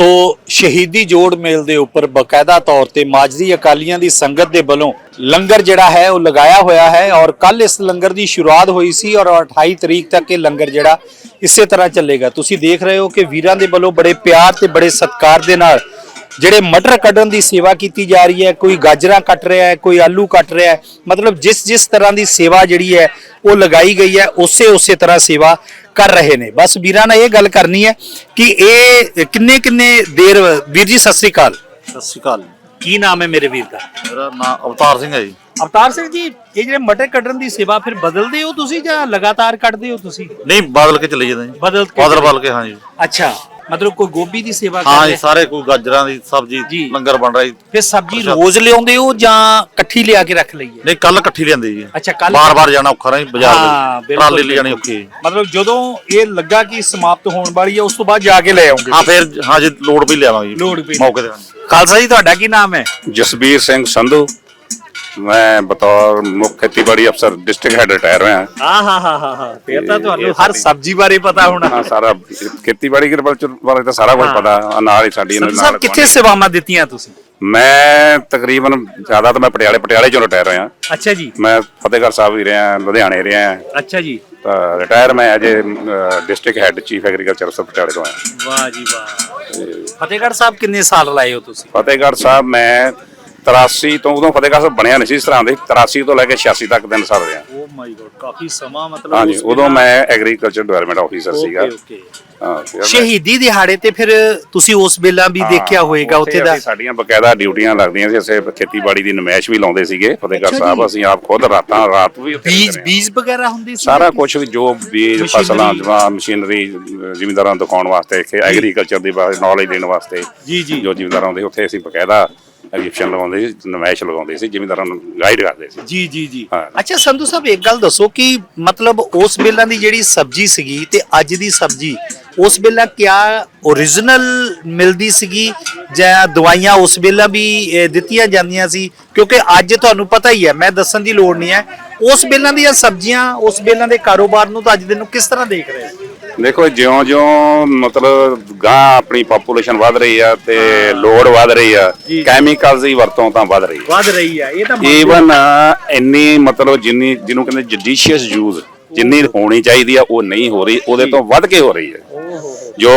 ਸੋ ਸ਼ਹੀਦੀ ਜੋੜ ਮੇਲ ਦੇ ਉੱਪਰ ਬਕਾਇਦਾ ਤੌਰ ਤੇ ਮਾਜਰੀ ਅਕਾਲੀਆਂ ਦੀ ਸੰਗਤ ਦੇ ਵੱਲੋਂ ਲੰਗਰ ਜਿਹੜਾ ਹੈ ਉਹ ਲਗਾਇਆ ਹੋਇਆ ਹੈ ਔਰ ਕੱਲ ਇਸ ਲੰਗਰ ਦੀ ਸ਼ੁਰੂਆਤ ਹੋਈ ਸੀ ਔਰ 28 ਤਰੀਕ ਤੱਕ ਇਹ ਲੰਗਰ ਜਿਹੜਾ ਇਸੇ ਤਰ੍ਹਾਂ ਚੱਲੇਗਾ। ਤੁਸੀਂ ਦੇਖ ਰਹੇ ਹੋ ਕਿ ਵੀਰਾਂ ਦੇ ਵੱਲੋਂ ਬੜੇ ਪਿਆਰ ਤੇ ਬੜੇ ਸਤਿਕਾਰ ਦੇ ਨਾਲ ਜਿਹੜੇ ਮਟਰ ਕੱਢਣ ਦੀ ਸੇਵਾ ਕੀਤੀ ਜਾ ਰਹੀ ਹੈ, ਕੋਈ ਗਾਜਰਾਂ ਕੱਟ ਰਿਹਾ ਹੈ, ਕੋਈ ਆਲੂ ਕੱਟ ਰਿਹਾ ਹੈ, ਮਤਲਬ ਜਿਸ ਜਿਸ ਤਰ੍ਹਾਂ ਦੀ ਸੇਵਾ ਜਿਹੜੀ ਹੈ ਉਹ ਲਗਾਈ ਗਈ ਹੈ ਉਸੇ ਉਸੇ ਤਰ੍ਹਾਂ ਸੇਵਾ ਕਰ ਰਹੇ ਨੇ। ਬਸ ਵੀਰਾਂ ਨਾਲ ਇਹ ਗੱਲ ਕਰਨੀ ਹੈ ਕਿ ਇਹ ਕਿੰਨੇ ਕਿੰਨੇ ਦੇਰ ਵੀਰ ਜੀ ਸਤਿ ਸ੍ਰੀ ਅਕਾਲ। ਸਤਿ ਸ਼੍ਰੀ ਅਕਾਲ। ਕੀ ਨਾਮ ਹੈ ਮੇਰੇ ਵੀਰ ਦਾ? ਮੇਰਾ ਨਾਮ ਅਵਤਾਰ ਸਿੰਘ ਹੈ ਜੀ। ਅਵਤਾਰ ਸਿੰਘ ਜੀ ਇਹ ਜਿਹੜੇ ਮਟਰ ਕੱਢਣ ਦੀ ਸੇਵਾ ਫਿਰ ਬਦਲਦੇ ਹੋ ਤੁਸੀਂ ਜਾਂ ਲਗਾਤਾਰ ਕੱਢਦੇ ਹੋ ਤੁਸੀਂ? ਨਹੀਂ ਬਦਲ ਕੇ ਚਲੇ ਜਾਂਦੇ ਜੀ। ਬਦਲ ਕੇ ਬਦਲ ਬਦਲ ਕੇ ਹਾਂ ਜੀ। ਅੱਛਾ। ਮਤਲਬ ਕੋਈ ਗੋਭੀ ਦੀ ਸੇਵਾ ਹਾਂ ਕਰਦੇ ਜੀ ਸਾਰੇ ਕੋਈ ਗਾਜਰਾਂ ਦੀ ਜੀ। ਸਬਜ਼ੀ ਲੰਗਰ ਬਣ ਰਿਹਾ ਜੀ। ਫਿਰ ਸਬਜ਼ੀ ਰੋਜ਼ ਲਿਆਉਂਦੇ ਹੋ ਜਾਂ ਇਕੱਠੀ ਲਿਆ ਕੇ ਰੱਖ ਲਈਏ? ਨਹੀਂ ਕੱਲ ਇਕੱਠੀ ਲਿਆਂਦੀ ਜੀ। ਅੱਛਾ ਕੱਲ ਬਾਰ ਬਾਰ ਜਾਣਾ ਔਖਾ ਨਹੀਂ ਬਾਜ਼ਾਰ ਹਾਂ, ਦੇ ਬਿਲਕੁਲ, ਟਰਾਲੀ ਲੈ ਜਾਣੀ ਔਖੀ ਹੈ। ਮਤਲਬ ਜਦੋਂ ਇਹ ਲੱਗਾ ਕਿ ਸਮਾਪਤ ਹੋਣ ਵਾਲੀ ਹੈ ਉਸ ਤੋਂ ਬਾਅਦ ਜਾ ਕੇ ਲੈ ਆਉਂਗੇ। ਹਾਂ ਫਿਰ ਹਾਂ ਜੀ ਲੋਡ ਵੀ ਲਿਆਵਾਂਗੇ। ਜੀ ਲੋੜ ਪਈ। ਮੌਕੇ ਤੇ। ਹਾਂ। ਖਾਲਸਾ ਜੀ ਤੁਹਾਡਾ ਕੀ ਨਾਮ ਹੈ? ਜਸਬੀਰ ਸਿੰਘ ਸੰਧੂ। ਮੈਂ ਬਤੌਰ ਮੁੱਖ ਖੇਤੀਬਾੜੀ ਅਫਸਰ ਡਿਸਟ੍ਰਿਕਟ ਹੈਡ ਰਿਟਾਇਰ ਹੋਇਆ। ਹਾਂ ਹਾਂ ਹਾਂ ਹਾਂ ਹਾਂ। ਫਿਰ ਤਾਂ ਤੁਹਾਨੂੰ ਹਰ ਸਬਜ਼ੀ ਬਾਰੇ ਪਤਾ ਹੋਣਾ। ਹਾਂ ਸਾਰਾ ਖੇਤੀਬਾੜੀ ਐਗਰੀਕਲਚਰ ਬਾਰੇ ਤਾਂ ਸਾਰਾ ਕੁਝ। ਪਤਾ ਨਾਲ ਹੀ ਸਾਡੀ ਨਾਲ ਕਿੱਥੇ ਸੇਵਾਵਾਂ ਦਿੱਤੀਆਂ ਤੁਸੀਂ? ਮੈਂ ਤਕਰੀਬਨ ਜ਼ਿਆਦਾ ਤਾਂ ਮੈਂ ਪਟਿਆਲੇ ਪਟਿਆਲੇ ਚੋਂ ਰਿਟਾਇਰ ਹੋਇਆ। ਅੱਛਾ ਜੀ। ਮੈਂ ਫਤਿਹਗੜ੍ਹ ਸਾਹਿਬ ਵੀ ਰਿਹਾ ਲੁਧਿਆਣੇ ਰਿਹਾ। ਅੱਛਾ ਜੀ। ਤਾਂ ਰਿਟਾਇਰ ਮੈਂ ਅਜੇ ਡਿਸਟ੍ਰਿਕਟ ਹੈਡ ਚੀਫ ਐਗਰੀਕਲਚਰ ਅਫਸਰ ਪਟਿਆਲੇ ਤੋਂ ਆਇਆ। ਵਾਹ ਜੀ ਵਾਹ। ਫਤਿਹਗੜ੍ਹ ਸਾਹਿਬ ਕਿੰਨੇ ਸਾਲ ਲਾਏ ਹੋ ਤੁਸੀਂ? ਫਤਿਹਗੜ੍ਹ ਸਾਹਿਬ ਮੈਂ 83 ਤੋਂ ਉਦੋਂ ਫਤਿਹਗੜ੍ਹ ਸਾਹਿਬ ਬਣਿਆ ਨਹੀਂ ਸੀ ਇਸ ਤਰ੍ਹਾਂ ਦੇ 83 ਤੋਂ ਲੈ ਕੇ 86 ਤੱਕ ਤਿੰਨ ਸਾਲ ਰਿਹਾ ਓ ਮਾਈ ਗॉड ਕਾਫੀ ਸਮਾਂ ਮਤਲਬ ਹਾਂਜੀ ਉਸ ਉਦੋਂ ਮੈਂ ਐਗਰੀਕਲਚਰ ਡਿਵੈਲਪਮੈਂਟ ਆਫੀਸਰ ਸੀਗਾ ਓਕੇ ਓਕੇ ਹਾਂ ਫਿਰ ਮੈਂ- ਸ਼ਹੀਦੀ ਦਿਹਾੜੇ ਤੇ ਫਿਰ ਤੁਸੀਂ ਉਸ ਵੇਲਾ ਵੀ ਦੇਖਿਆ ਹੋਏਗਾ ਉੱਥੇ ਦਾ ਅਸੀਂ ਸਾਡੀਆਂ ਬਕਾਇਦਾ ਡਿਊਟੀਆਂ ਲੱਗਦੀਆਂ ਸੀ ਅਸੀਂ ਖੇਤੀਬਾੜੀ ਦੀ ਨਮਾਇਸ਼ ਵੀ ਲਾਉਂਦੇ ਸੀਗੇ ਅੱਛਾ ਫਤਿਹਗੜ੍ਹ ਜੀ। ਸਾਹਿਬ ਅਸੀਂ ਆਪ ਖੁਦ ਰਾਤਾਂ ਰਾਤ ਵੀ ਉੱਥੇ ਬੀਜ ਰਹਿੰਦੇ। ਬੀਜ ਵਗੈਰਾ ਹੁੰਦੀ ਸੀ ਸਾਰਾ ਕੁਝ ਵੀ ਜੋ ਬੀਜ ਮਸ਼ੀਨਰੀ। ਫਸਲਾਂ ਜਵਾ ਮਸ਼ੀਨਰੀ ਅਹ ਜ਼ਿਮੀਂਦਾਰਾਂ ਨੂੰ ਦਿਖਾਉਣ ਵਾਸਤੇ ਐਗਰੀਕਲਚਰ ਦੀ ਨੌਲੇਜ ਦੇਣ ਵਾਸਤੇ ਜੀ, ਜੀ। ਜੋ ਜ਼ਿਮੀਂਦਾਰਾਂ ਹੁੰਦੇ ਉੱਥੇ ਅਸੀਂ ਬਕਾਇਦਾ ਐਗਜੀਬਿਸ਼ਨ ਲਗਾਉਂਦੇ ਸੀ ਨਮਾਇਸ਼ ਲਗਾਉਂਦੇ ਸੀ ਜ਼ਿਮੀਂਦਾਰਾਂ ਨੂੰ ਗਾਈਡ ਕਰਦੇ ਸੀ। ਜੀ ਜੀ ਜੀ। ਹਾਂ। ਅੱਛਾ ਸੰਧੂ ਸਾਹਿਬ ਇੱਕ ਗੱਲ ਦੱਸੋ ਕਿ ਮਤਲਬ ਉਸ ਵੇਲਾ ਦੀ ਜਿਹੜੀ ਸਬਜ਼ੀ ਸੀਗੀ ਤੇ ਅੱਜ ਦੀ ਸਬਜ਼ੀ ਉਸ ਵੇਲਾ ਕਿਆ origignal ਮਿਲਦੀ ਸੀਗੀ ਜਾਂ ਦਵਾਈਆਂ ਉਸ ਵੇਲਾ ਵੀ ਅਹ, ਦਿੱਤੀਆਂ ਜਾਂਦੀਆਂ ਸੀ? ਕਿਉਂਕਿ ਅੱਜ ਤੁਹਾਨੂੰ ਪਤਾ ਹੀ ਹੈ ਮੈਂ ਦੱਸਣ ਦੀ ਲੋੜ ਨਹੀਂ ਹੈ ਉਸ ਵੇਲਾ ਦੀਆਂ ਸਬਜ਼ੀਆਂ ਉਸ ਵੇਲਾ ਦੇ ਕਾਰੋਬਾਰ ਨੂੰ ਤਾਂ ਅੱਜ ਦੇ ਨੂੰ ਕਿਸ ਤਰ੍ਹਾਂ ਦੇਖ ਰਹੇ ਹੋ? ਦੇਖੋ ਜਿਉਂ-ਜਿਉਂ ਮਤਲਬ ਗਾਂ ਆਪਣੀ ਪੋਪੂਲੇਸ਼ਨ ਵਧ ਰਹੀ ਆ ਤੇ ਲੋਡ ਵਧ ਰਹੀ ਆ ਜੀ। ਕੈਮੀਕਲਸ ਦੀ ਵਰਤੋਂ ਤਾਂ ਵਧ ਰਹੀ ਆ। ਵੱਧ ਰਹੀ ਹੈ ਇਹ ਤਾਂ ਈਵਨ ਇੰਨੀ ਮਤਲਬ ਜਿੰਨੀ ਜਿਹਨੂੰ ਕਹਿੰਦੇ ਜੁਡੀਸ਼ੀਅਸ ਯੂਜ਼ ਜਿੰਨੀ ਹੋਣੀ ਚਾਹੀਦੀ ਆ ਉਹ ਨਹੀਂ ਹੋ ਰਹੀ ਉਹਦੇ ਤੋਂ ਵੱਧ ਕੇ ਹੋ ਰਹੀ ਹੈ ਜੋ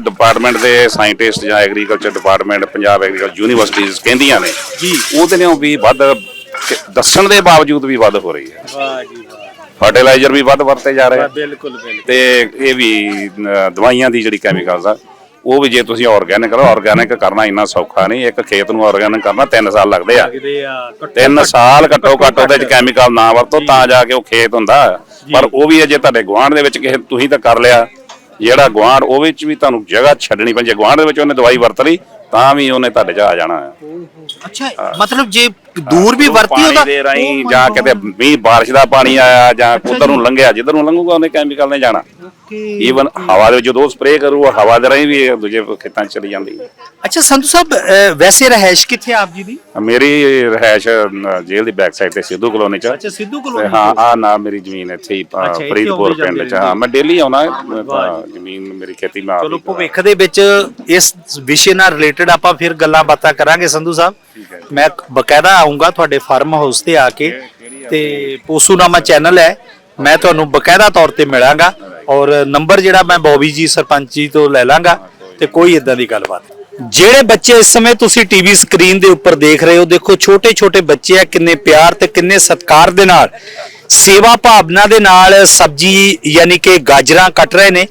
ਡਿਪਾਰਟਮੈਂਟ ਦੇ ਸਾਇੰਟਿਸਟ ਜਾਂ ਐਗਰੀਕਲਚਰ ਡਿਪਾਰਟਮੈਂਟ ਪੰਜਾਬ ਐਗਰੀਕਲਚਰ ਯੂਨੀਵਰਸਿਟੀਆਂ ਕਹਿੰਦੀਆਂ ਨੇ ਜੀ। ਉਹਦੇ ਨਾਲੋਂ ਵੀ ਵੱਧ ਦੱਸਣ ਦੇ ਬਾਵਜੂਦ ਵੀ ਵੱਧ ਹੋ ਰਹੀ ਹੈ ਵਾਹ ਜੀ ਵਾਹ। ਫਰਟੀਲਾਈਜ਼ਰ ਵੀ ਵੱਧ ਵਰਤੇ ਜਾ ਰਹੇ ਆ। ਬਿਲਕੁਲ ਬਿਲਕੁਲ। ਤੇ ਇਹ ਵੀ ਦਵਾਈਆਂ ਦੀ ਜਿਹੜੀ ਕੈਮੀਕਲਸ ਆ ਉਹ ਵੀ ਜੇ ਤੁਸੀਂ ਆਰਗੈਨਿਕ ਕਰੋ ਆਰਗੈਨਿਕ ਕਰਨਾ ਇੰਨਾ ਸੌਖਾ ਨਹੀਂ। ਇੱਕ ਖੇਤ ਨੂੰ ਆਰਗੈਨਿਕ ਕਰਨਾ 3 ਸਾਲ ਲੱਗਦੇ ਆ। ਲੱਗਦੇ ਆ ਘੱਟੋ ਤਿੰਨ ਸਾਲ ਘੱਟੋ ਘੱਟ ਉਹਦੇ ਚ ਕੈਮੀਕਲ ਨਾ ਵਰਤੋ ਤਾਂ ਜਾ। ਕੇ ਉਹ ਖੇਤ ਹੁੰਦਾ। ਪਰ ਉਹ ਵੀ ਜੇ ਤੁਹਾਡੇ ਗੁਆਂਢ ਦੇ ਵਿੱਚ ਕਿਸੇ ਤੁਸੀਂ ਤਾਂ ਕਰ ਲਿਆ। ਜਿਹੜਾ ਗੁਆਂਢ ਉਹ ਵਿੱਚ ਵੀ ਤੁਹਾਨੂੰ ਜਗ੍ਹਾ ਛੱਡਣੀ ਪੈਂਦੀ। ਜੇ ਗੁਆਂਢ ਦੇ ਵਿੱਚ ਉਹਨੇ ਦਵਾਈ ਵਰਤ ਲਈ ਤਾਂ ਵੀ ਉਹਨੇ ਤੁਹਾਡੇ 'ਚ ਆ ਜਾਣਾ ਹੈ ਅੱਛਾ ਮਤਲਬ ਜੇ ਦੂਰ ਵੀ ਵਰਤੀ ਉਹਦਾ ਪਾਣੀ ਦੇ ਰਾਹੀਂ ਜਾਂ ਕਿਤੇ ਮੀਂਹ ਬਾਰਿਸ਼ ਦਾ ਪਾਣੀ ਆਇਆ ਜਾਂ ਉਧਰ ਨੂੰ ਲੰਘਿਆ ਜਿੱਧਰ ਨੂੰ ਲੰਘੂਗਾ ਉਹਨੇ ਕੈਮੀਕਲ ਨੇ ਜਾਣਾ। ਈਵਨ ਹਵਾ ਦੇ ਜਦੋਂ ਸਪਰੇਅ ਕਰੂਗਾ ਹਵਾ ਦੇ ਰਾਹੀਂ ਵੀ ਦੂਜੇ ਖੇਤਾਂ ਚਲੀ ਜਾਂਦੀ। ਅੱਛਾ ਸੰਧੂ ਸਾਹਿਬ ਵੈਸੇ ਰਹਿائش ਕਿੱਥੇ ਆਪ ਜੀ ਦੀ? ਮੇਰੀ ਰਹਿائش ਅਮ, ਜੇਲ੍ਹ ਦੀ ਬੈਕ ਸਾਈਡ ਤੇ ਸਿੱਧੂ ਕਲੋਨੀ 'ਚ। ਅੱਛਾ ਸਿੱਧੂ ਕੋਲ ਹਾਂ ਆ ਨਾ ਮੇਰੀ ਜ਼ਮੀਨ ਇੱਥੇ ਹੀ ਅ, ਪਿੰਡ 'ਚ। ਹਾਂ। ਮੈਂ ਡੇਲੀ ਆਉਣਾ ਜ਼ਮੀਨ ਮੇਰੀ ਖੇਤੀ ਨਾਲ ਚਲੋ ਭਵਿੱਖ ਦੇ ਵਿੱਚ ਇਸ ਵਿਸ਼ੇ ਨਾਲ ਰਿਲੇਟਡ ਆਪਾਂ ਫਿਰ ਗੱਲਾਂ ਬਾਤਾਂ ਕਰਾਂਗੇ ਸੰਧੂ ਸਾਹਿਬ। ਮੈਂ ਬਕਾਇਦਾ ਆਉਂਗਾ ਤੁਹਾਡੇ ਫਾਰਮ ਹਾਊਸ ਤੇ ਆ ਕੇ ਤੇ ਪੋਸੂਨਾਮਾ ਚੈਨਲ ਹੈ। ਮੈਂ ਤੁਹਾਨੂੰ ਬਕਾਇਦਾ ਤੌਰ ਤੇ ਮਿਲਾਂਗਾ ਔਰ ਨੰਬਰ ਜਿਹੜਾ ਮੈਂ ਬੌਬੀ ਜੀ ਸਰਪੰਚ ਜੀ ਤੋਂ ਲੈ ਲਾਂਗਾ ਤੇ ਕੋਈ ਇਦਾਂ ਦੀ ਗੱਲਬਾਤ। ਜਿਹੜੇ ਬੱਚੇ ਇਸ ਸਮੇਂ ਤੁਸੀਂ ਟੀਵੀ ਸਕਰੀਨ ਦੇ ਉੱਪਰ ਦੇਖ ਰਹੇ ਹੋ ਦੇਖੋ ਛੋਟੇ ਛੋਟੇ ਬੱਚੇ ਆ ਕਿੰਨੇ ਪਿਆਰ ਤੇ ਕਿੰਨੇ ਸਤਿਕਾਰ ਦੇ ਨਾਲ ਸੇਵਾ ਭਾਵਨਾ ਦੇ ਨਾਲ ਸਬਜੀ ਯਾਨੀ ਕਿ ਗਾਜਰਾਂ ਕੱਟ ਰਹੇ ਨੇ।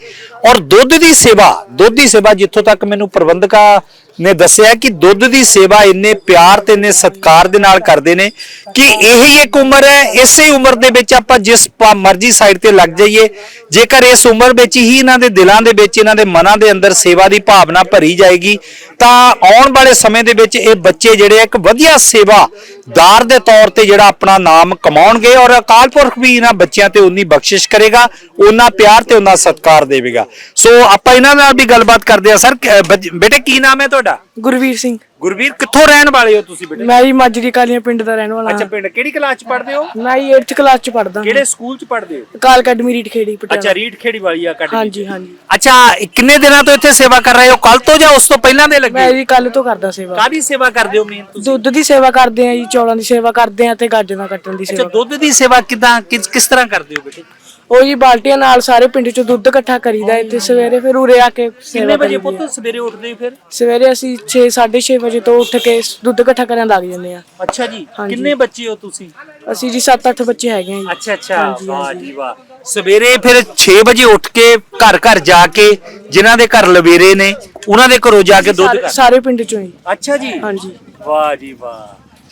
ਔਰ ਦੁੱਧ ਦੀ ਸੇਵਾ, ਦੁੱਧ ਦੀ ਸੇਵਾ ਜਿੱਥੋਂ ਤੱਕ ਮੈਨੂੰ ਪ੍ਰਬੰਧਕਾ ਨੇ ਦੱਸਿਆ ਕਿ ਦੁੱਧ ਦੀ ਸੇਵਾ ਇੰਨੇ ਪਿਆਰ ਤੇ ਇੰਨੇ ਸਤਿਕਾਰ ਦੇ ਨਾਲ ਕਰਦੇ ਨੇ ਕਿ ਇਹੀ ਇੱਕ ਉਮਰ ਹੈ, ਇਸੇ ਉਮਰ ਦੇ ਵਿੱਚ ਆਪਾਂ ਜਿਸ ਮਰਜ਼ੀ ਸਾਈਡ ਤੇ ਲੱਗ ਜਾਈਏ, ਜੇਕਰ ਇਸ ਉਮਰ ਵਿੱਚ ਹੀ ਇਹਨਾਂ ਦੇ ਦਿਲਾਂ ਦੇ ਵਿੱਚ, ਇਹਨਾਂ ਦੇ ਮਨਾਂ ਦੇ ਅੰਦਰ ਸੇਵਾ ਦੀ ਭਾਵਨਾ ਭਰੀ ਜਾਏਗੀ, ਤਾਂ ਆਉਣ ਵਾਲੇ ਸਮੇਂ ਦੇ ਵਿੱਚ ਇਹ ਬੱਚੇ ਜਿਹੜੇ ਇੱਕ ਵਧੀਆ ਸੇਵਾਦਾਰ ਦੇ ਤੌਰ ਤੇ ਜਿਹੜਾ ਆਪਣਾ ਨਾਮ ਕਮਾਉਣਗੇ ਔਰ ਅਕਾਲ ਪੁਰਖ ਵੀ ਇਹਨਾਂ ਬੱਚਿਆਂ ਤੇ ਉਨੀ ਬਖਸ਼ਿਸ਼ ਕਰੇਗਾ, ਉਹਨਾਂ ਪਿਆਰ ਤੇ ਉਹਨਾਂ ਸਤਿਕਾਰ ਦੇਵੇਗਾ। ਸੋ ਆਪਾਂ ਇਹਨਾਂ ਨਾਲ ਵੀ ਗੱਲਬਾਤ ਕਰਦੇ ਆ ਸਰ ਕ- ਬੇਟੇ ਕੀ ਨਾਮ ਹੈ ਤੁਹਾਡਾ? ਗੁਰਵੀਰ ਸਿੰਘ। ਗੁਰਵੀਰ ਕਿੱਥੋਂ ਰਹਿਣ ਵਾਲੇ ਹੋ ਤੁਸੀਂ ਬੇਟੇ? ਮੈਂ ਜੀ ਮਾਜਰੀ ਕਾਲੀਆਂ ਪਿੰਡ ਦਾ ਰਹਿਣ ਵਾਲਾ ਅੱਛਾ ਹਾਂ। ਪਿੰਡ ਕਿਹੜੀ ਕਲਾਸ ਚ ਪੜ੍ਹਦੇ ਹੋ? ਮੈਂ ਜੀ 8th ਕਲਾਸ ਚ ਪੜਦਾ ਕਿਹੜੇ ਸਕੂਲ ਚ ਪੜ੍ਹਦੇ ਹੋ? ਕਾਲ ਅਕੈਡਮੀ ਰੀਟ ਖੇੜੀ ਅੱਛਾ ਪਟਿਆਲਾ ਰੀਡ ਖੇੜੀ ਵਾਲੀ ਅਕੈਡਮੀ ਹਾਂਜੀ ਹਾਂਜੀ। ਅੱਛਾ ਇਹ ਕਿੰਨੇ ਦਿਨਾਂ ਤੋਂ ਇੱਥੇ ਸੇਵਾ ਕਰ ਰਹੇ ਹੋ? ਕੱਲ ਤੋਂ ਜਾਂ ਉਸ ਤੋਂ ਪਹਿਲਾਂ ਦੇ ਮੈਂ ਲੱਗੇ ਜੀ ਕੱਲ ਤੋਂ ਕਰਦਾ ਸੇਵਾ। ਕਾਦੀ ਸੇਵਾ ਕਰਦੇ ਹੋ ਮੇਨ ਤੁਸੀਂ? ਦੁੱਧ ਦੀ ਸੇਵਾ ਕਰਦੇ ਆ ਜੀ ਚੌਲਾਂ ਦੀ ਸੇਵਾ ਕਰਦੇ ਆ ਤੇ ਗਾਜਰਾਂ ਕੱਟਣ ਦੀ ਅੱਛਾ ਸੇਵਾ ਦੁੱਧ ਦੀ ਸੇਵਾ ਕਿਦਾਂ ਕਿਸ ਕਿਸ ਤਰ੍ਹਾਂ ਕਰਦੇ ਹੋ ਬੇਟੇ? ਉਹ ਜੀ ਬਾਲਟੀਆਂ ਨਾਲ ਸਾਰੇ ਪਿੰਡ ਚੋਂ ਦੁੱਧ ਇਕੱਠਾ ਕਰੀਦਾ ਇੱਥੇ ਸਵੇਰੇ ਫਿਰ ਉਰੇ ਆ ਕੇ ਕਿੰਨੇ ਵਜੇ। ਪੁੱਤ ਸਵੇਰੇ ਉੱਠਦੇ ਫਿਰ? ਸਵੇਰੇ ਅਸੀਂ 6 6:30 ਵਜੇ ਤੋਂ ਉੱਠ ਕੇ ਦੁੱਧ ਇਕੱਠਾ ਕਰਨ ਲੱਗ ਜਾਂਦੇ ਆ। ਅੱਛਾ ਜੀ। ਕਿੰਨੇ ਬੱਚੇ ਹੋ ਤੁਸੀਂ? ਅਸੀਂ ਜੀ 7-8 ਬੱਚੇ ਹੈਗੇ ਆ ਜੀ। ਅੱਛਾ ਅੱਛਾ ਵਾਹ। ਜੀ ਵਾਹ। ਸਵੇਰੇ ਫਿਰ 6 ਵਜੇ ਉੱਠ ਕੇ ਘਰ ਘਰ ਜਾ ਕੇ ਜਿਨ੍ਹਾਂ ਦੇ ਘਰ ਲਵੇਰੇ ਨੇ ਉਹਨਾਂ ਦੇ ਘਰੋਂ ਜਾ ਕੇ ਦੁੱਧ ਸਾਰੇ ਪਿੰਡ ਚੋਂ ਹੀ। ਅੱਛਾ ਜੀ। ਹਾਂਜੀ। ਵਾਹ ਜੀ ਵਾਹ।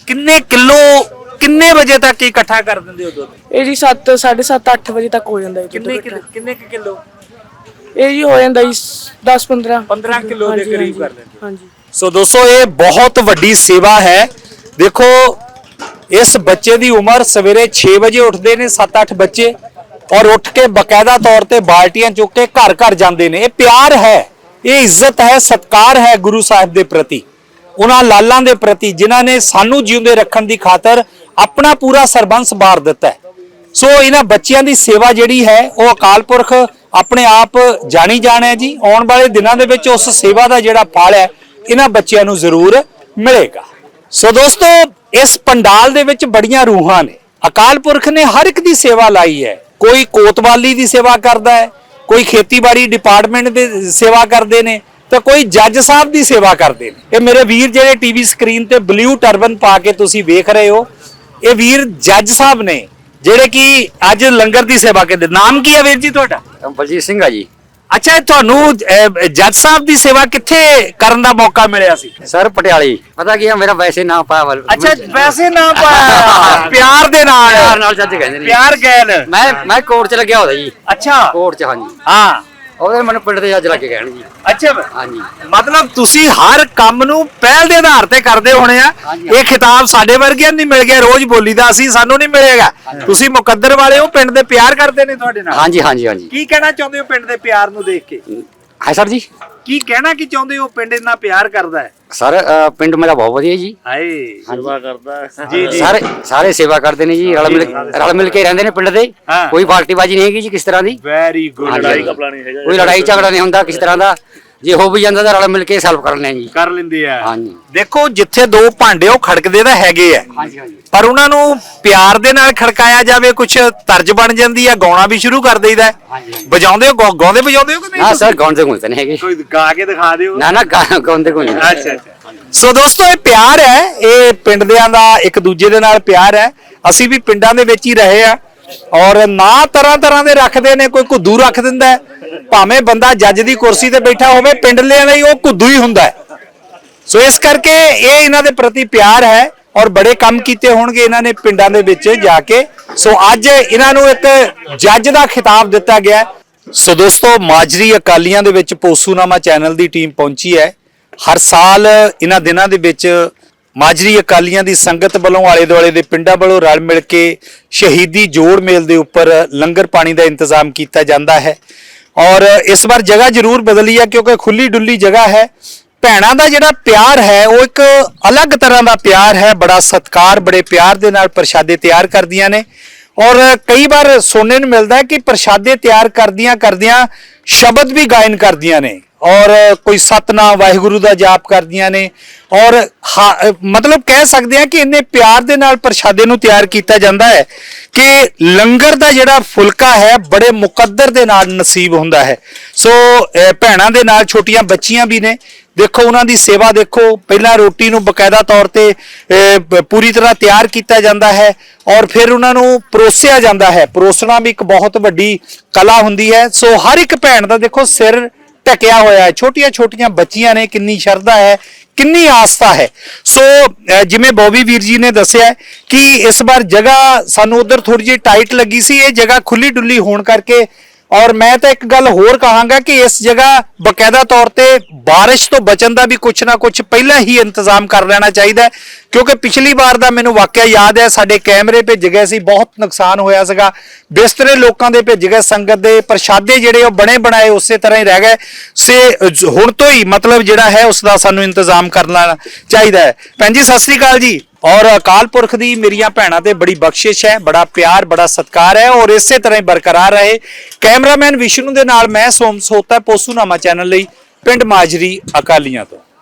ਕਿੰਨੇ ਕਿਲੋ ਕਿੰਨੇ ਵਜੇ ਤੱਕ ਇਕੱਠਾ ਕਰ ਦਿੰਦੇ ਹੋ ਦੁੱਧ? ਇਹ ਜੀ 7 7:30 8 ਵਜੇ ਤੱਕ ਹੋ ਜਾਂਦਾ ਜੀ ਕਿੰਨੇ। ਕਿਲੋ ਕਿੰਨੇ ਕਿਲੋ? ਇਹ ਜੀ ਹੋ ਜਾਂਦਾ ਜੀ 10 15 15 ਕਿਲੋ ਦੇ ਕਰੀਬ ਕਰ ਹੋ। ਹਾਂਜੀ। ਸੋ ਦੋਸਤੋ ਇਹ ਬਹੁਤ ਵੱਡੀ ਸੇਵਾ ਹੈ। ਦੇਖੋ ਇਸ ਬੱਚੇ ਦੀ ਉਮਰ ਸਵੇਰੇ 6 ਵਜੇ ਉੱਠਦੇ ਨੇ 7-8 ਬੱਚੇ ਔਰ ਉੱਠ ਕੇ ਬਕਾਇਦਾ ਤੌਰ ਤੇ ਬਾਲਟੀਆਂ ਚੁੱਕ ਕੇ ਘਰ ਘਰ ਜਾਂਦੇ ਨੇ। ਇਹ ਪਿਆਰ ਹੈ ਇਹ ਇੱਜ਼ਤ ਹੈ ਸਤਕਾਰ ਹੈ ਗੁਰੂ ਸਾਹਿਬ ਦੇ ਪ੍ਰਤੀ। ਉਹਨਾਂ ਲਾਲਾਂ ਦੇ ਪ੍ਰਤੀ ਜਿਨ੍ਹਾਂ ਨੇ ਸਾਨੂੰ ਜਿਉਂਦੇ ਰੱਖਣ ਦੀ ਖਾਤਰ ਆਪਣਾ ਪੂਰਾ ਸਰਬੰਸ ਬਾਰ ਦਿੱਤਾ ਹੈ। ਸੋ ਇਹਨਾਂ ਬੱਚਿਆਂ ਦੀ ਸੇਵਾ ਜਿਹੜੀ ਹੈ, ਉਹ ਅਕਾਲ ਪੁਰਖ ਆਪਣੇ ਆਪ ਜਾਣੀ ਜਾਣਾ ਹੈ ਜੀ। ਆਉਣ ਵਾਲੇ ਦਿਨਾਂ ਦੇ ਵਿੱਚ ਉਸ ਸੇਵਾ ਦਾ ਜਿਹੜਾ ਫਲ ਹੈ, ਇਹਨਾਂ ਬੱਚਿਆਂ ਨੂੰ ਜ਼ਰੂਰ ਮਿਲੇਗਾ। ਸੋ ਦੋਸਤੋ, ਇਸ ਪੰਡਾਲ ਦੇ ਵਿੱਚ ਬੜੀਆਂ ਰੂਹਾਂ ਨੇ। ਅਕਾਲ ਪੁਰਖ ਨੇ ਹਰ ਇੱਕ ਦੀ ਸੇਵਾ ਲਾਈ ਹੈ। ਕੋਈ ਕੋਤਵਾਲੀ ਦੀ ਸੇਵਾ ਕਰਦਾ ਹੈ, ਕੋਈ ਖੇਤੀਬਾੜੀ ਡਿਪਾਰਟਮੈਂਟ ਦੀ ਸੇਵਾ ਕਰਦੇ ਨੇ ਤਾਂ ਕੋਈ ਜੱਜ ਸਾਹਿਬ ਦੀ ਸੇਵਾ ਕਰਦੇ ਨੇ। ਇਹ ਮੇਰੇ ਵੀਰ ਜਿਹੜੇ ਟੀਵੀ ਸਕਰੀਨ ਤੇ ਬਲੂ ਟਰਬਨ ਪਾ ਕੇ ਤੁਸੀਂ ਵੇਖ ਰਹੇ ਹੋ ਇਹ ਵੀਰ ਜੱਜ ਸਾਹਿਬ ਨੇ ਜਿਹੜੇ ਕਿ ਅੱਜ ਲੰਗਰ ਦੀ ਸੇਵਾ ਕਰਦੇ। ਨਾਮ ਕੀ ਹੈ ਵੀਰ ਜੀ ਤੁਹਾਡਾ? ਬਲਜੀਤ ਸਿੰਘ ਆ ਜੀ। ਅੱਛਾ ਤੁਹਾਨੂੰ ਅਹ, ਜੱਜ ਸਾਹਿਬ ਦੀ ਸੇਵਾ ਕਿੱਥੇ ਕਰਨ ਦਾ ਮੌਕਾ ਮਿਲਿਆ ਸੀ? ਸਰ ਪਟਿਆਲੇ। ਪਤਾ ਕੀ ਆ ਮੇਰਾ ਵੈਸੇ ਨਾਂ ਪਾਇਆ ਵੱਲ ਅੱਛਾ ਵੈਸੇ ਨਾਮ ਪਾਇਆ ਪਿਆਰ ਦੇ ਨਾਲ। ਪਿਆਰ ਨਾਲ ਜੱਜ ਕਹਿੰਦੇ ਨੇ ਪਿਆਰ ਗੈਲ ਮੈਂ ਮੈਂ ਕੋਰਟ ਚ ਲੱਗਿਆ ਹੋਦਾ ਜੀ। ਅੱਛਾ। ਕੋਰਟ ਚ ਹਾਂਜੀ। ਹਾਂ। ਉਹਦੇ ਮੈਨੂੰ ਪਿੰਡ ਦੇ ਜੱਜ ਲੱਗੇ ਕਹਿਣ ਜੀ ਅੱਛਾ ਹਾਂਜੀ। ਮਤਲਬ ਤੁਸੀਂ ਹਰ ਕੰਮ ਨੂੰ ਪਹਿਲ ਦੇ ਆਧਾਰ ਤੇ ਕਰਦੇ ਹੋਣੇ ਆ। ਇਹ ਖਿਤਾਬ ਸਾਡੇ ਵਰਗਿਆਂ ਨੂੰ ਨਹੀਂ ਮਿਲ ਗਿਆ ਰੋਜ਼ ਬੋਲੀਦਾ ਅਸੀਂ ਸਾਨੂੰ ਨਹੀਂ ਮਿਲੇਗਾ। ਤੁਸੀਂ ਮੁਕੱਦਰ ਵਾਲੇ ਹੋ ਪਿੰਡ ਦੇ ਪਿਆਰ ਕਰਦੇ ਨੇ ਤੁਹਾਡੇ ਨਾਲ? ਹਾਂਜੀ ਹਾਂਜੀ ਹਾਂਜੀ। ਕੀ ਕਹਿਣਾ ਚਾਹੁੰਦੇ ਹੋ ਪਿੰਡ ਦੇ ਪਿਆਰ ਨੂੰ ਦੇਖ ਕੇ? ਹੈ ਸਰ ਜੀ। ਕੀ ਕਹਿਣਾ ਕੀ ਚਾਹੁੰਦੇ ਹੋ? ਪਿੰਡ ਇੰਨਾ ਪਿਆਰ ਕਰਦਾ ਹੈ। ਸਰ ਅ, ਪਿੰਡ ਮੇਰਾ ਬਹੁਤ ਵਧੀਆ ਜੀ। ਹਾਏ। ਸੇਵਾ ਕਰਦਾ ਜੀ ਜੀ। ਸਾਰੇ ਸਾਰੇ ਸੇਵਾ ਕਰਦੇ ਨੇ ਜੀ ਰਲ ਮਿਲ ਰਲ ਮਿਲ ਕੇ ਰਹਿੰਦੇ ਨੇ ਪਿੰਡ ਦੇ। ਹਾਂ। ਕੋਈ ਪਾਰਟੀਬਾਜੀ ਨਹੀਂ ਹੈਗੀ ਜੀ ਕਿਸ ਤਰ੍ਹਾਂ ਦੀ। ਵੈਰੀ ਗੁੱਡ ਲੜਾਈ ਹਾਂਜੀ। ਕਪੜਾ ਨਹੀਂ ਹੈਗਾ। ਕੋਈ ਲੜਾਈ ਝਗੜਾ ਨਹੀਂ ਹੁੰਦਾ ਕਿਸ ਤਰ੍ਹਾਂ ਦਾ। ਜੇ ਹੋ ਵੀ ਜਾਂਦਾ ਤਾਂ ਰਲ ਮਿਲ ਕੇ ਸਲਵ ਕਰ ਲੈਂਦੇ ਜੀ। ਕਰ ਲੈਂਦੇ ਆ। ਹਾਂਜੀ। ਦੇਖੋ ਜਿੱਥੇ ਦੋ ਭਾਂਡੇ ਉਹ ਖੜਕਦੇ ਤਾਂ ਹੈਗੇ ਆ। ਹਾਂਜੀ ਹਾਂਜੀ। ਪਰ ਉਹਨਾਂ ਨੂੰ ਪਿਆਰ ਦੇ ਨਾਲ ਖੜਕਾਇਆ ਜਾਵੇ ਕੁਝ ਤਰਜ ਬਣ ਜਾਂਦੀ ਹੈ ਗਾਉਣਾ ਵੀ ਸ਼ੁਰੂ ਕਰ ਦਈਦਾ। ਹੈ। ਹਾਂਜੀ, ਹਾਂਜੀ। ਵਜਾਉਂਦੇ ਹੋ ਗਾਉ- ਗਾਉਂਦੇ ਵਜਾਉਂਦੇ ਹੋ ਕਿ ਨਾ ਨਹੀਂ ਸਰ ਗਾਉਂਦੇ ਗੁੰਦੇ ਨਹੀਂ ਹੈਗੇ। ਕੋਈ ਗਾ ਕੇ ਦਿਖਾ ਦਿਓ। ਨਾ ਨਾ ਗਾ- ਗਾਉਂਦੇ ਕੋਈ ਨਹੀਂ। ਅੱਛਾ ਅੱਛਾ। ਸੋ ਦੋਸਤੋ ਇਹ ਪਿਆਰ ਹੈ ਇਹ ਪਿੰਡ ਦਿਆਂ ਦਾ ਇੱਕ ਦੂਜੇ ਦੇ ਨਾਲ ਪਿਆਰ ਹੈ। ਅਸੀਂ ਵੀ ਪਿੰਡਾਂ ਦੇ ਵਿੱਚ ਹੀ ਰਹੇ ਆ ਔਰ ਨਾ ਤਰ੍ਹਾਂ ਤਰ੍ਹਾਂ ਦੇ ਰੱਖਦੇ ਨੇ ਕੋਈ ਕੁੱਦੂ ਰੱਖ ਦਿੰਦਾ ਹੈ। ਭਾਵੇਂ ਬੰਦਾ ਜੱਜ ਦੀ ਕੁਰਸੀ ਤੇ ਬੈਠਾ ਹੋਵੇ, ਪਿੰਡ ਲਿਆਂ ਲਈ ਉਹ ਕੁੱਦੂ ਹੀ ਹੁੰਦਾ ਹੈ। ਸੋ ਇਸ ਕਰਕੇ ਇਹ ਇਹਨਾਂ ਦੇ ਪ੍ਰਤੀ ਪਿਆਰ ਹੈ ਔਰ ਬੜੇ ਕੰਮ ਕੀਤੇ ਹੋਣਗੇ ਇਹਨਾਂ ਨੇ ਪਿੰਡਾਂ ਦੇ ਵਿੱਚ ਜਾ ਕੇ। ਸੋ ਅੱਜ ਇਹਨਾਂ ਨੂੰ ਇੱਕ ਜੱਜ ਦਾ ਖਿਤਾਬ ਦਿੱਤਾ ਗਿਆ ਸੋ ਦੋਸਤੋ, ਮਾਜਰੀ ਅਕਾਲੀਆਂ ਦੇ ਵਿੱਚ ਪੋਸੂਨਾਮਾ ਚੈਨਲ ਦੀ ਟੀਮ ਪਹੁੰਚੀ ਹੈ। ਹਰ ਸਾਲ ਇਹਨਾਂ ਦਿਨਾਂ ਦੇ ਵਿੱਚ ਮਾਜਰੀ ਅਕਾਲੀਆਂ ਦੀ ਸੰਗਤ ਵੱਲੋਂ ਆਲੇ ਦੁਆਲੇ ਦੇ ਪਿੰਡਾਂ ਵੱਲੋਂ ਰਲ ਮਿਲ ਕੇ ਸ਼ਹੀਦੀ ਜੋੜ ਮੇਲ ਦੇ ਉੱਪਰ ਲੰਗਰ ਪਾਣੀ ਦਾ ਇੰਤਜ਼ਾਮ ਕੀਤਾ ਜਾਂਦਾ ਹੈ। ਔਰ ਇਸ ਵਾਰ ਜਗ੍ਹਾ ਜ਼ਰੂਰ ਬਦਲੀ ਹੈ ਕਿਉਂਕਿ ਖੁੱਲੀ ਡੁੱਲੀ ਜਗ੍ਹਾ ਹੈ। ਭੈਣਾਂ ਦਾ ਜਿਹੜਾ ਪਿਆਰ ਹੈ, ਉਹ ਇੱਕ ਅਲੱਗ ਤਰ੍ਹਾਂ ਦਾ ਪਿਆਰ ਹੈ। ਬੜਾ ਸਤਕਾਰ, ਬੜੇ ਪਿਆਰ ਦੇ ਨਾਲ ਪ੍ਰਸ਼ਾਦੇ ਤਿਆਰ ਕਰਦੀਆਂ ਨੇ। ਔਰ ਕਈ ਵਾਰ ਸੁਣਨ ਨੂੰ ਮਿਲਦਾ ਹੈ ਕਿ ਪ੍ਰਸ਼ਾਦੇ ਤਿਆਰ ਕਰਦੀਆਂ ਕਰਦਿਆਂ ਸ਼ਬਦ ਵੀ ਗਾਇਨ ਕਰਦੀਆਂ ਨੇ ਔਰ ਕੋਈ ਸਤਨਾਮ, ਵਾਹਿਗੁਰੂ ਦਾ ਜਾਪ ਕਰਦੀਆਂ ਨੇ ਔਰ ਹਾਂ- ਮਤਲਬ ਕਹਿ ਸਕਦੇ ਆ ਕਿ ਇੰਨੇ ਪਿਆਰ ਦੇ ਨਾਲ ਪ੍ਰਸ਼ਾਦੇ ਨੂੰ ਤਿਆਰ ਕੀਤਾ ਜਾਂਦਾ ਹੈ ਕਿ ਲੰਗਰ ਦਾ ਜਿਹੜਾ ਫੁਲਕਾ ਹੈ ਬੜੇ ਮੁਕੱਦਰ ਦੇ ਨਾਲ ਨਸੀਬ ਹੁੰਦਾ ਹੈ। ਸੋ ਭੈਣਾਂ ਦੇ ਨਾਲ, ਛੋਟੀਆਂ ਬੱਚੀਆਂ ਵੀ ਨੇ ਦੇਖੋ, ਉਹਨਾਂ ਦੀ ਸੇਵਾ ਦੇਖੋ। ਪਹਿਲਾਂ ਰੋਟੀ ਨੂੰ ਬਕਾਇਦਾ ਤੌਰ ਤੇ ਪੂਰੀ ਤਰ੍ਹਾਂ ਤਿਆਰ ਕੀਤਾ ਜਾਂਦਾ ਹੈ ਔਰ ਫਿਰ ਉਹਨਾਂ ਨੂੰ ਪਰੋਸਿਆ ਜਾਂਦਾ ਹੈ। ਪਰੋਸਣਾ ਵੀ ਇੱਕ ਬਹੁਤ ਵੱਡੀ ਕਲਾ ਹੁੰਦੀ ਹੈ। ਸੋ ਹਰ ਇੱਕ ਭੈਣ ਦਾ ਦੇਖੋ, ਸਿਰ ਢਕਿਆ ਹੋਇਆ ਹੈ। ਛੋਟੀਆਂ ਛੋਟੀਆਂ ਬੱਚੀਆਂ ਨੇ, ਕਿੰਨੀ ਸ਼ਰਧਾ ਹੈ, ਕਿੰਨੀ ਆਸਥਾ ਹੈ। ਸੋ ਜਿਵੇਂ ਬੋਬੀ ਵੀਰ ਜੀ ਨੇ ਦੱਸਿਆ ਕਿ ਇਸ ਵਾਰ ਜਗ੍ਹਾ ਸਾਨੂੰ ਉਧਰ ਥੋੜੀ ਜਿਹੀ ਟਾਈਟ ਲੱਗੀ ਸੀ। ਇਹ ਜਗ੍ਹਾ ਖੁੱਲੀ ਡੁੱਲੀ ਹੋਣ ਕਰਕੇ ਔਰ ਮੈਂ ਤਾਂ ਇੱਕ ਗੱਲ ਹੋਰ ਕਹਾਂਗਾ ਕਿ ਇਸ ਜਗ੍ਹਾ ਬਕਾਇਦਾ ਤੌਰ ਤੇ ਬਾਰਿਸ਼ ਤੋਂ ਬਚਣ ਦਾ ਵੀ ਕੁਝ ਨਾ ਕੁਝ ਪਹਿਲਾਂ ਹੀ ਇੰਤਜ਼ਾਮ ਕਰ ਲੈਣਾ ਚਾਹੀਦਾ ਕਿਉਂਕਿ ਪਿਛਲੀ ਵਾਰ ਦਾ ਮੈਨੂੰ ਵਾਕਿਆ ਯਾਦ ਹੈ, ਸਾਡੇ ਕੈਮਰੇ ਭਿੱਜ ਗਏ ਸੀ, ਬਹੁਤ ਨੁਕਸਾਨ ਹੋਇਆ ਸੀਗਾ। ਬਿਸਤਰੇ ਲੋਕਾਂ ਦੇ ਭਿੱਜ ਗਏ, ਸੰਗਤ ਦੇ ਪ੍ਰਸ਼ਾਦੇ ਜਿਹੜੇ ਉਹ ਬਣੇ ਬਣਾਏ ਉਸੇ ਤਰ੍ਹਾਂ ਹੀ ਰਹਿ ਗਏ। ਸੇ ਹੁਣ ਤੋਂ ਹੀ ਮਤਲਬ ਜਿਹੜਾ ਹੈ ਉਸ ਦਾ ਸਾਨੂੰ ਇੰਤਜ਼ਾਮ ਕਰਨਾ ਚਾਹੀਦਾ ਹੈ। ਭੈਣ ਜੀ, ਸਤਿ ਸ੍ਰੀ ਅਕਾਲ ਜੀ। ਔਰ ਅਕਾਲ ਪੁਰਖ ਦੀ ਮੇਰੀਆਂ ਭੈਣਾਂ ਤੇ ਬੜੀ ਬਖਸ਼ਿਸ਼ ਹੈ, ਬੜਾ ਪਿਆਰ, ਬੜਾ ਸਤਿਕਾਰ ਹੈ ਔਰ ਇਸੇ ਤਰ੍ਹਾਂ ਹੀ ਬਰਕਰਾਰ ਰਹੇ। ਕੈਮਰਾਮੈਨ ਵਿਸ਼ਨੂੰ ਦੇ ਨਾਲ ਮੈਂ ਸੋਮ ਸੋਤਾ, ਪੋਸੂਨਾਮਾ ਚੈਨਲ ਲਈ, ਪਿੰਡ ਮਾਜਰੀ, ਅਕਾਲੀਆਂ ਤੋਂ।